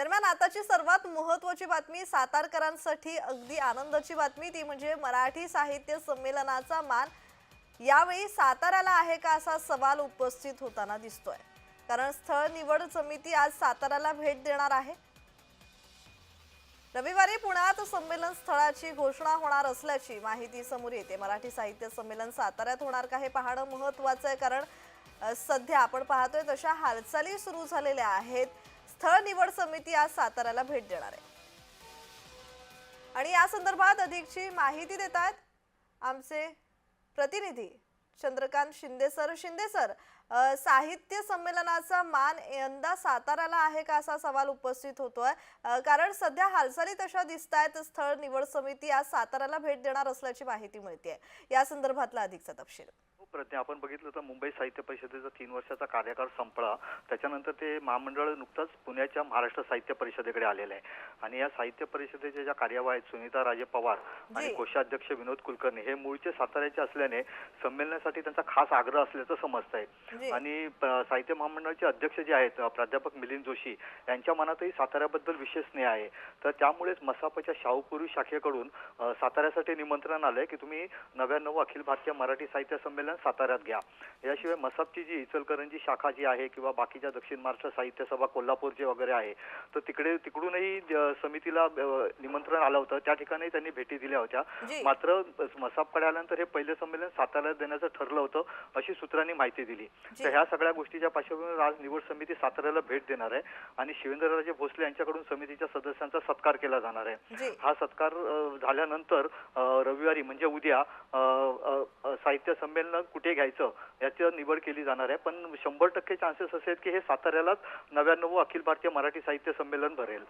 दरम्यान आताची सर्वात महत्वाची बातमी सातारकरांसाठी अगदी आनंदाची बातमी ती म्हणजे मराठी साहित्य संमेलनाचा मान. यावेळी साताऱ्याला आहे का असा सवाल उपस्थित होताना दिसतोय. कारण स्थळ निवड समिती आज साताऱ्याला भेट देणार आहे. रविवारी पुण्यात संमेलन स्थळाची घोषणा होणार असल्याची माहिती समोर येते. मराठी साहित्य संमेलन साताऱ्यात होणार का हे पाहणं महत्वाचं आहे. कारण सध्या आपण पाहतोय तशा हालचाली सुरू झालेल्या आहेत. स्थळ निवड समिती आज साताऱ्याला भेट देणार आहे. आणि या संदर्भात अधिकची माहिती देत आहेत आमचे प्रतिनिधी चंद्रकांत शिंदे सर. शिंदे सर साहित्य संमेलनाचा मान यंदा साताऱ्याला आहे का असा सवाल उपस्थित होतोय? आहे कारण सध्या हालचाली तशा दिसत आहेत स्थळ निवड समिती आज साताऱ्याला भेट देणार असल्याची माहिती मिळते या संदर्भातला अधिकचा तपशील. प्रज्ञा आपण बघितलं तर मुंबई साहित्य परिषदेचा तीन वर्षाचा कार्यकाळ संपला त्याच्यानंतर ते महामंडळ नुकताच पुण्याच्या महाराष्ट्र साहित्य परिषदेकडे आलेलं आहे आणि या साहित्य परिषदेच्या ज्या कार्यवाह आहेत सुनीता राजे पवार आणि. कोषाध्यक्ष विनोद कुलकर्णी हे मूळचे साताऱ्याचे असल्याने संमेलनासाठी त्यांचा खास आग्रह असल्याचं समजत. आहे आणि साहित्य महामंडळाचे अध्यक्ष जे आहेत प्राध्यापक मिलिंद जोशी यांच्या मनातही साताऱ्याबद्दल विशेष स्नेह आहे तर त्यामुळेच मसापच्या शाहूपुरी शाखेकडून साताऱ्यासाठी निमंत्रण आलंय की तुम्ही नव्याण्णव अखिल भारतीय मराठी साहित्य संमेलन साताऱ्यात घ्या. याशिवाय मसापची जी इचलकरंजी शाखा जी आहे किंवा बाकीच्या दक्षिण महाराष्ट्र साहित्य सभा कोल्हापूरचे वगैरे आहे तर तिकडे तिकडूनही समितीला निमंत्रण आलं होतं. त्या ठिकाणी त्यांनी भेटी दिल्या होत्या. मात्र मसापकडे आल्यानंतर हे पहिले संमेलन साताऱ्यात देण्याचं ठरलं होतं अशी सूत्रांनी माहिती दिली. तर ह्या सगळ्या गोष्टीच्या पार्श्वभूमीवर आज निवड समिती साताऱ्याला भेट देणार आहे आणि शिवेंद्रराजे भोसले यांच्याकडून समितीच्या सदस्यांचा सत्कार केला जाणार आहे. हा सत्कार झाल्यानंतर रविवारी म्हणजे उद्या साहित्य संमेलन कुठे घ्यायचं याची निवड केली जाणार आहे. पण शंभर टक्के चान्सेस असे आहेत की हे साताऱ्यालाच नव्याण्णव अखिल भारतीय मराठी साहित्य संमेलन भरेल.